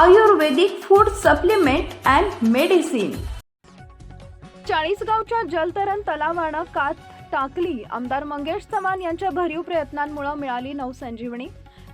Ayurvedic food supplement and medicine. चाळीसगावच्या जलतरण तलावानं कात टाकली. आमदार मंगेश चव्हाण यांच्या भरीव प्रयत्नांमुळे मिळाली नवसंजीवनी.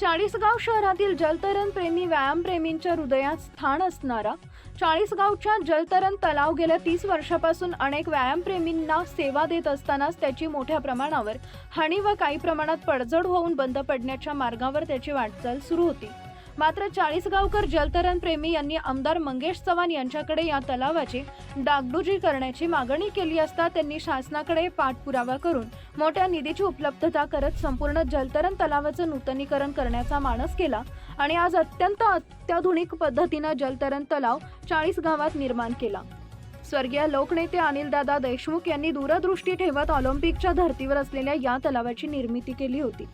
चाळीसगाव शहरातील जलतरण प्रेमी व्यायामप्रेमींच्या हृदयात स्थान असणारा चाळीसगावच्या जलतरण तलाव गेल्या तीस वर्षापासून अनेक व्यायामप्रेमींना सेवा देत असतानाच त्याची मोठ्या प्रमाणावर हानी व काही प्रमाणात पडझड होऊन बंद पडण्याच्या मार्गावर त्याची वाटचाल सुरू होती. मात्र चाळीसगावकर जलतरण प्रेमी यांनी आमदार मंगेश चव्हाण यांच्याकडे या तलावाची डागडुजी करण्याची मागणी केली असता त्यांनी शासनाकडे पाठपुरावा करून मोठ्या निधीची उपलब्धता करत संपूर्ण जलतरण तलावाचं नूतनीकरण करण्याचा मानस केला आणि आज अत्यंत अत्याधुनिक पद्धतीनं जलतरण तलाव चाळीस गावात निर्माण केला. स्वर्गीय लोकनेते अनिलदादा देशमुख यांनी दूरदृष्टी ठेवत ऑलिम्पिकच्या धर्तीवर असलेल्या या तलावाची निर्मिती केली होती.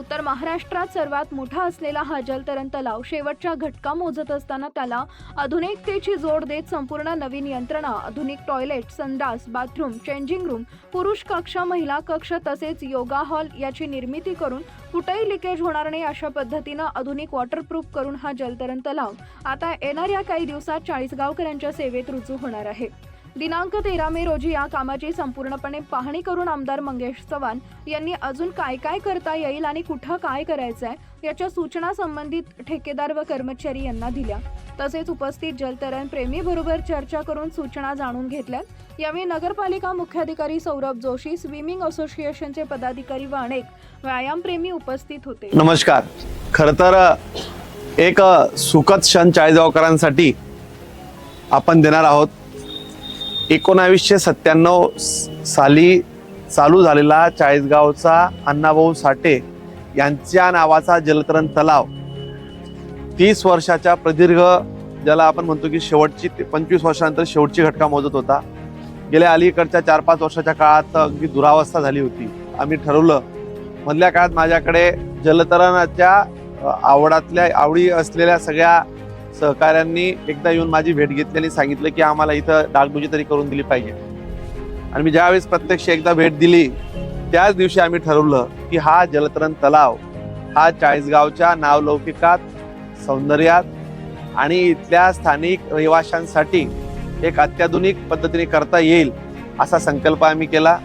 उत्तर महाराष्ट्रात सर्वात मोठा असलेला हा जलतरण तलाव शेवटच्या घटका मोजत असताना त्याला आधुनिकतेची जोड देत संपूर्ण नवीन यंत्रणा आधुनिक टॉयलेट संडास बाथरूम चेंजिंग रूम पुरुष कक्ष महिला कक्ष तसेच योगा हॉल याची निर्मिती करून कुठेही लिकेज होणार नाही अशा पद्धतीनं आधुनिक वॉटरप्रूफ करून हा जलतरण तलाव. आता येणाऱ्या काही दिवसात चाळीसगावकरांच्या सेवेत रुजू होणार आहे. दिनांक तेरा मे रोजी या कामाची संपूर्णपणे पाहणी करून आमदार मंगेश चव्हाण यांनी अजून काय काय करता येईल आणि कुठं काय करायचं आहे याच्या सूचना संबंधित ठेकेदार व कर्मचारी यांना दिल्या. तसेच उपस्थित जलतरण प्रेमी बरोबर चर्चा करून सूचना जाणून घेतल्या. यावेळी नगरपालिका मुख्याधिकारी सौरभ जोशी स्विमिंग असोसिएशनचे पदाधिकारी व अनेक व्यायामप्रेमी उपस्थित होते. नमस्कार. खर तर एक सुखद क्षण चाळीसगावकरांसाठी आपण देणार आहोत. एकोणावीसशे सत्त्याण्णव साली चालू झालेला चाळीसगावचा अण्णाभाऊ साठे यांच्या नावाचा जलतरण तलाव. तीस वर्षाच्या प्रदीर्घ ज्याला आपण म्हणतो की शेवटची ते पंचवीस वर्षानंतर शेवटची घटका मोजत होता. गेल्या अलीकडच्या चार पाच वर्षाच्या काळात अगदी दुरावस्था झाली होती. आम्ही ठरवलं मधल्या काळात माझ्याकडे जलतरणाच्या आवडातल्या आवडी असलेल्या सगळ्या सहकाऱ्यांनी एकदा येऊन माझी भेट घेतली आणि सांगितलं की आम्हाला इथं डागडुजी तरी करून दिली पाहिजे. आणि मी ज्यावेळेस प्रत्यक्ष एकदा भेट दिली त्याच दिवशी आम्ही ठरवलं की हा जलतरण तलाव हा चाळीसगावच्या नावलौकिकात सौंदर्यात आणि इथल्या स्थानिक रहिवाशांसाठी एक अत्याधुनिक पद्धतीने करता येईल असा संकल्प आम्ही केला.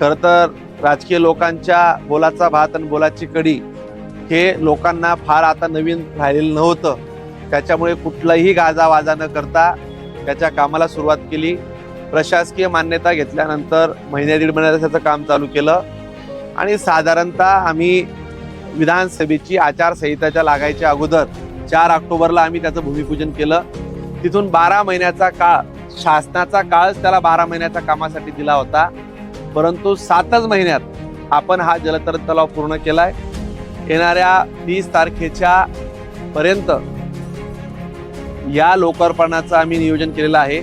खरं तर राजकीय लोकांच्या बोलाचा भात आणि बोलाची कडी हे लोकांना फार आता नवीन राहिलेलं नव्हतं. त्याच्यामुळे कुठलाही गाजावाजा न करता त्याच्या कामाला सुरुवात केली. प्रशासकीय मान्यता घेतल्यानंतर महिन्या दीड महिन्यात त्याचं काम चालू केलं. आणि साधारणतः आम्ही विधानसभेची आचारसंहिताच्या लागायच्या अगोदर चार ऑक्टोबरला आम्ही त्याचं भूमिपूजन केलं. तिथून बारा महिन्याचा काळ शासनाचा काळच त्याला बारा महिन्याच्या कामासाठी दिला होता. परंतु सातच महिन्यात आपण हा जलतरण तलाव पूर्ण केलाय. येणाऱ्या तीस तारखेच्या पर्यंत या लोकार्पणाचं आम्ही नियोजन केलेलं आहे.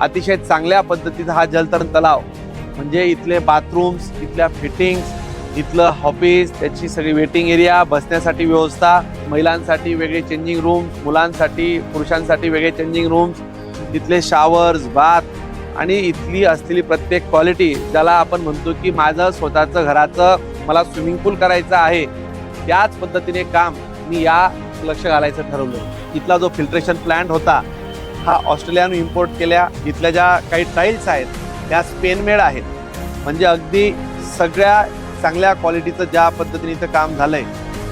अतिशय चांगल्या पद्धतीचा हा जलतरण तलाव म्हणजे इथले बाथरूम्स इथल्या फिटिंग्स इथलं ऑफिस त्याची सगळी वेटिंग एरिया बसण्यासाठी व्यवस्था महिलांसाठी वेगळे चेंजिंग रूम्स मुलांसाठी पुरुषांसाठी वेगळे चेंजिंग रूम्स तिथले शावर्स बाथ आणि इथली असलेली प्रत्येक क्वालिटी ज्याला आपण म्हणतो की माझं स्वतःचं घराचं मला स्विमिंग पूल करायचं आहे त्याच पद्धतीने काम मी या लक्ष घालायचं ठरवलं इथला जो फिल्ट्रेशन प्लांट होता हा ऑस्ट्रेलियानं इम्पोर्ट केल्या. इथल्या ज्या काही टाईल्स आहेत त्या स्पेनमेड आहेत. म्हणजे अगदी सगळ्या चांगल्या क्वालिटीचं ज्या पद्धतीने इथं काम झालंय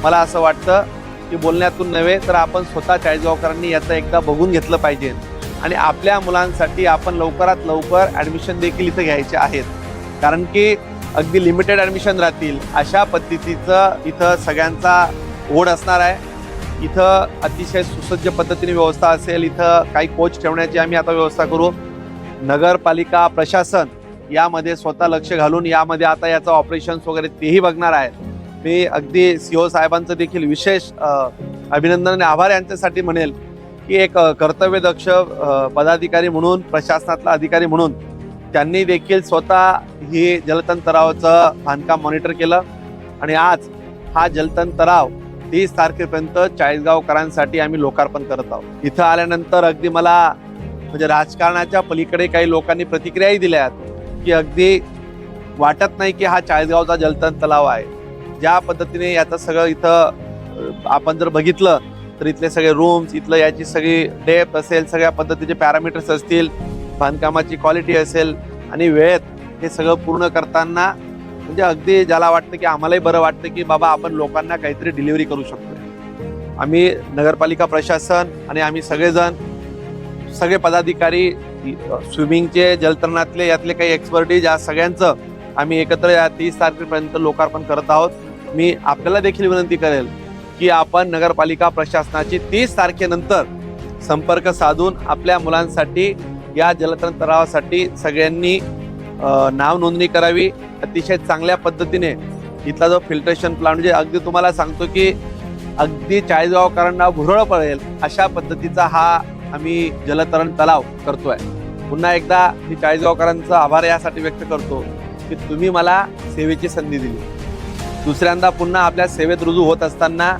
मला असं वाटतं की बोलण्यातून नव्हे तर आपण स्वतः चाळीसगावकरांनी याचं एकदा बघून घेतलं पाहिजे. आणि आपल्या मुलांसाठी आपण लवकरात लवकर ॲडमिशन देखील इथं घ्यायचे आहेत. कारण की अगदी लिमिटेड ॲडमिशन राहतील अशा पद्धतीचं इथं सगळ्यांचा ओढ असणार आहे. इथं अतिशय सुसज्ज पद्धतीने व्यवस्था असेल. इथं काही कोच ठेवण्याची आम्ही आता व्यवस्था करू. नगरपालिका प्रशासन यामध्ये स्वतः लक्ष घालून यामध्ये आता याचं ऑपरेशन्स वगैरे तेही बघणार आहे मी अगदी सीओ साहेबांचं देखील विशेष अभिनंदन आणि आभार यांच्यासाठी म्हणेल की एक कर्तव्यदक्ष पदाधिकारी म्हणून प्रशासनातला अधिकारी म्हणून त्यांनी देखील स्वतः ही जलतण तलावाचं बांधकाम मॉनिटर केलं. आणि आज हा जलतण तलाव तीस तारखेपर्यंत चाळीसगावकरांसाठी आम्ही लोकार्पण करत आहोत. इथं आल्यानंतर अगदी मला म्हणजे राजकारणाच्या पलीकडे काही लोकांनी प्रतिक्रियाही दिल्या की अगदी वाटत नाही की हा चाळीसगावचा जलतण तलाव आहे. ज्या पद्धतीने याचं सगळं इथं आपण जर बघितलं तर इथले सगळे रूम्स इथलं याची सगळी डेप्थ असेल सगळ्या पद्धतीचे पॅरामीटर्स असतील बांधकामाची क्वालिटी असेल आणि वेळेत हे सगळं पूर्ण करताना म्हणजे अगदी ज्याला वाटतं की आम्हालाही बरं वाटतं की बाबा आपण लोकांना काहीतरी डिलिव्हरी करू शकतो आम्ही नगरपालिका प्रशासन आणि आम्ही सगळेजण सगळे पदाधिकारी स्विमिंगचे जलतरणातले यातले काही एक्सपर्टीज या सगळ्यांचं आम्ही एकत्र या तीस तारखेपर्यंत लोकार्पण करत आहोत. मी आपल्याला देखील विनंती करेल की आपण नगरपालिका प्रशासनाची तीस तारखेनंतर संपर्क साधून आपल्या मुलांसाठी या जलतरण तलावासाठी सगळ्यांनी नाव नोंदणी करावी. अतिशय चांगल्या पद्धतीने इथला जो फिल्ट्रेशन प्लांट म्हणजे अगदी तुम्हाला सांगतो की अगदी चाळीसगावकरांना भुरळ पडेल अशा पद्धतीचा हा आम्ही जलतरण तलाव करतोय. पुन्हा एकदा मी चाळीसगावकरांचा आभार यासाठी व्यक्त करतो की तुम्ही मला सेवेची संधी दिली. दुसऱ्यांदा पुन्हा आपल्या सेवेत रुजू होत असताना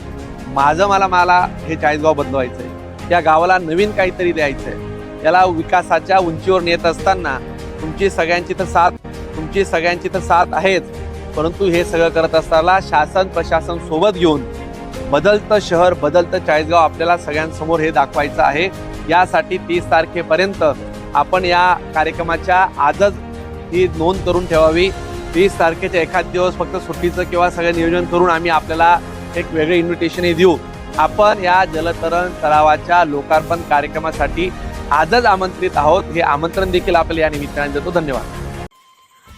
माझं मला मला हे चाळीसगाव बदलवायचं आहे या गावाला नवीन काहीतरी द्यायचं आहे याला विकासाच्या उंचीवर नेत असताना तुमची सगळ्यांची तर साथ तुमची सगळ्यांची तर साथ आहेच परंतु हे सगळं करत असताना शासन प्रशासन सोबत घेऊन बदलतं शहर बदलतं चाळीसगाव आपल्याला सगळ्यांसमोर हे दाखवायचं आहे. यासाठी तीस तारखेपर्यंत आपण या कार्यक्रमाच्या आजच ही नोंद करून ठेवावी. तीस तारखेच्या एखाद दिवस फक्त सुट्टीचं किंवा सगळं नियोजन करून आम्ही आपल्याला एक वेगळे इन्व्हिटेशनही देऊ. आपण या जलतरण तलावाच्या लोकार्पण कार्यक्रमासाठी आजच आमंत्रित आहोत. हे आमंत्रण देखील आपल्याला या निमित्ताने देतो. धन्यवाद.